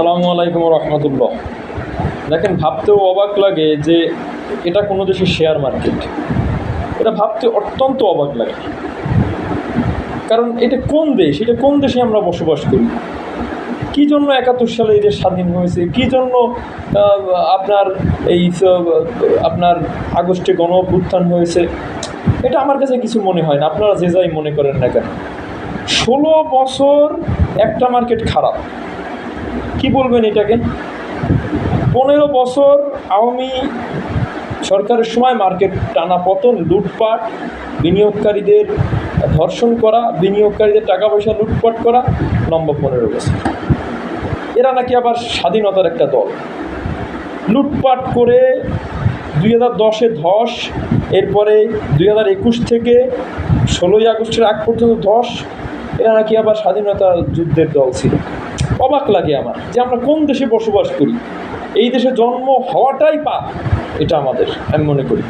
আসসালামু আলাইকুম রহমতুল্লাহ। দেখেন, ভাবতেও অবাক লাগে যে এটা কোনো দেশের শেয়ার মার্কেট এটা ভাবতে অত্যন্ত অবাক লাগে। কারণ এটা কোন দেশ? এটা কোন দেশে আমরা বসবাস করি? কী জন্য একাত্তর সালে এই দেশ স্বাধীন হয়েছে? কী জন্য আপনার এই আপনার আগস্টে গণ অভ্যুত্থান হয়েছে? এটা আমার কাছে কিছু মনে হয় না। আপনারা যে যাই মনে করেন না কেন। ষোলো বছর একটা মার্কেট খারাপ। কি বলবেন এটাকে? পনেরো বছর আওয়ামী সরকারের সময় মার্কেট টানা পতন লুটপাট, বিনিয়োগকারীদের ধর্ষণ করা, বিনিয়োগকারীদের টাকা পয়সা লুটপাট করা, নম্বর পনেরো বছর। এরা নাকি আবার স্বাধীনতার একটা দল। লুটপাট করে দুই হাজার দশে ধস, এরপরে দুই হাজার একুশ থেকে ষোলোই আগস্টের আগ পর্যন্ত ধস, এরা নাকি আবার স্বাধীনতা যুদ্ধের দল ছিল। অবাক লাগে আমার যে আমরা কোন দেশে বসবাস করি। এই দেশে জন্ম হওয়াটাই পাপ, এটা আমাদের, আমি মনে করি।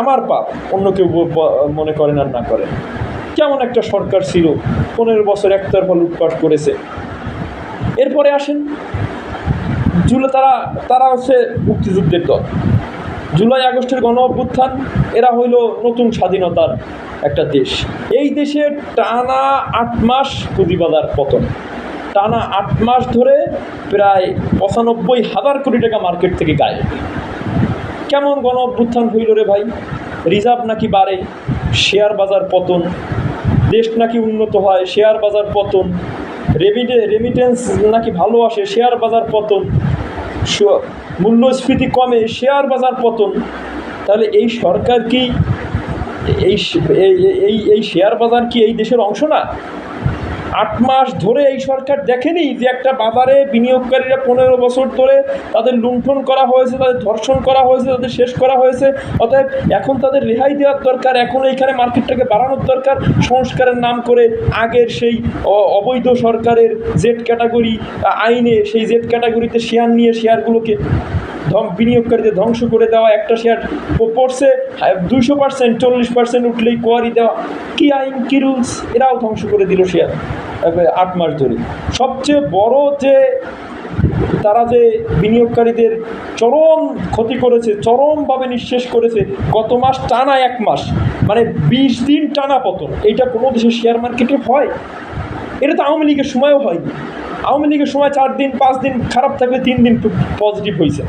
আমার পাপ, অন্য কেউ মনে করেন আর না করেন। কেমন একটা সরকার ছিল, পনেরো বছর একতরফা লুটপাট করেছে। এরপরে আসেন জুলাই তারা তারা হচ্ছে মুক্তিযুদ্ধের দল। জুলাই আগস্টের গণ অভ্যুত্থান, এরা হইল নতুন স্বাধীনতার একটা দেশ। এই দেশে টানা আট মাস পুঁজিবাজার পতন। টানা আট মাস ধরে প্রায় পঁচানব্বই হাজার কোটি টাকা মার্কেট থেকে গায়ে কেমন গণ অভ্যুত্থান হইল রে ভাই? রিজার্ভ নাকি বাড়ে? শেয়ার বাজার পতন। দেশ নাকি উন্নত হয়? শেয়ার বাজার পতন। রেমিটে রেমিটেন্স নাকি ভালো আসে? শেয়ার বাজার পতন। মূল্যস্ফীতি কমে? শেয়ার বাজার পতন। তাহলে এই সরকার কি এই এই এই শেয়ার বাজার কি এই দেশের অংশ না? আট মাস ধরে এই সরকার দেখেনি যে একটা বাজারে বিনিয়োগকারীরা পনেরো বছর ধরে তাদের লুণ্ঠন করা হয়েছে, তাদের ধর্ষণ করা হয়েছে, তাদের শেষ করা হয়েছে। অতএব এখন তাদের রেহাই দেওয়ার দরকার, এখন এইখানে মার্কেটটাকে বাড়ানোর দরকার। সংস্কারের নাম করে আগের সেই অবৈধ সরকারের জেড ক্যাটাগরি আইনে সেই জেড ক্যাটাগরিতে শেয়ার নিয়ে শেয়ারগুলোকে বিনিয়োগকারীদের ধ্বংস করে দেওয়া, একটা শেয়ার পড়ছে দুইশো পার্সেন্ট চল্লিশ পার্সেন্ট উঠলেই কোয়ারি দেওয়া। কী আইন, কী রুলস এরাও ধ্বংস করে দিল শেয়ার আট মাস ধরে। সবচেয়ে বড় যে তারা যে বিনিয়োগকারীদের চরম ক্ষতি করেছে, চরমভাবে নিঃশেষ করেছে, গত মাস টানা এক মাস মানে বিশ দিন টানা পতন। এইটা কোনো দেশের শেয়ার মার্কেটে হয়? এটা তো আওয়ামী লীগের সময়ও হয়নি। আওয়ামী লীগের সময় চার দিন, পাঁচ দিন খারাপ থাকলে তিন দিন পজিটিভ হয়েছে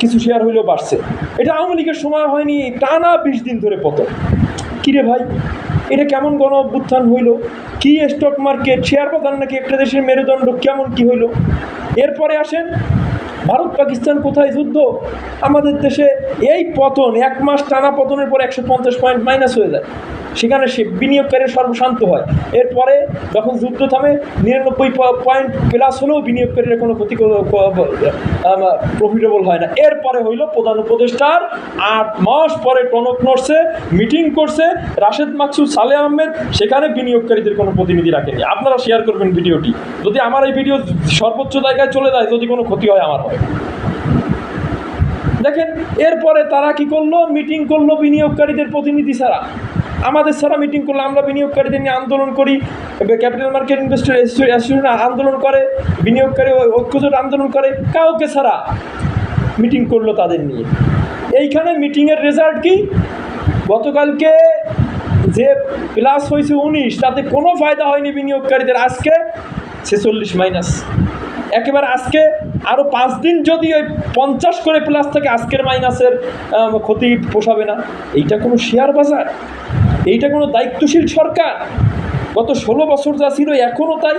কিছু শেয়ার হইলেও বাড়ছে। এটা আওয়ামী লীগের সময় হয়নি, টানা বিশ দিন ধরে পতন। কিরে ভাই, এটা কেমন গণ অভ্যুত্থান হইল? কি স্টক মার্কেট শেয়ার বাজার নাকি একটা দেশের মেরুদণ্ড? কেমন কি হইল? এরপরে আসেন, ভারত পাকিস্তান কোথায় যুদ্ধ? আমাদের দেশে এই পতন, এক মাস টানা পতনের পর একশো পঞ্চাশ পয়েন্ট মাইনাস হয়ে যায়। সেখানে সে বিনিয়োগকারী সর্বশান্ত হয়। এরপরে যখন যুদ্ধ থামে, নিরানব্বই পয়েন্ট প্লাস হলেও বিনিয়োগকারীরা কোনো ক্ষতি প্রফিটেবল হয় না। এরপরে হইল প্রধান উপদেষ্টার আট মাস পরে টনক নড়ছে মিটিং করছে রাশেদ মাকসুদ, সালে আহমেদ, সেখানে বিনিয়োগকারীদের কোনো প্রতিনিধি রাখেনি। আপনারা শেয়ার করবেন ভিডিওটি। যদি আমার এই ভিডিও সর্বোচ্চ জায়গায় চলে যায়, যদি কোনো ক্ষতি হয়, আমার হয় দেখেন, এরপরে তারা কি করল? মিটিং করল বিনিয়োগকারীদের প্রতিনিধি ছাড়া। আমাদের ছাড়া মিটিং করল, আমরা বিনিয়োগকারীদের নিয়ে আন্দোলন করি। ক্যাপিটাল মার্কেট ইনভেস্টর অ্যাসোসিয়েশন আন্দোলন করে, বিনিয়োগকারী ঐক্যজোট আন্দোলন করে, কাউকে ছাড়া মিটিং করল তাদের নিয়ে। এইখানে মিটিংয়ের রেজাল্ট কি? গতকালকে যে প্লাস হয়েছে উনিশ, তাতে কোনো ফায়দা হয়নি বিনিয়োগকারীদের। আজকে ছেচল্লিশ মাইনাস একেবারে আজকে আরও পাঁচ দিন যদি ওই পঞ্চাশ করে প্লাস থাকে আজকের মাইনাসের ক্ষতি পোষাবে না। এইটা কোনো শেয়ার বাজার? এইটা কোনো দায়িত্বশীল সরকার? গত ষোলো বছর যা ছিল এখনও তাই?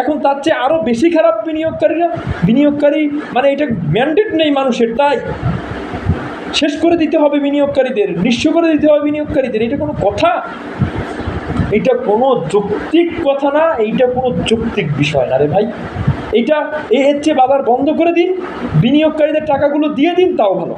এখন তার চেয়ে আরও বেশি খারাপ বিনিয়োগকারীরা, বিনিয়োগকারী মানে এটা ম্যান্ডেট নেই মানুষের, তাই? শেষ করে দিতে হবে বিনিয়োগকারীদের, নিঃস্ব করে দিতে হবে বিনিয়োগকারীদের, এটা কোনো কথা? এটা কোনো যৌক্তিক কথা না, এইটা কোনো যৌক্তিক বিষয় না রে ভাই। এইটা এ- এর চেয়ে বাজার বন্ধ করে দিন বিনিয়োগকারীদের টাকাগুলো দিয়ে দিন তাও ভালো।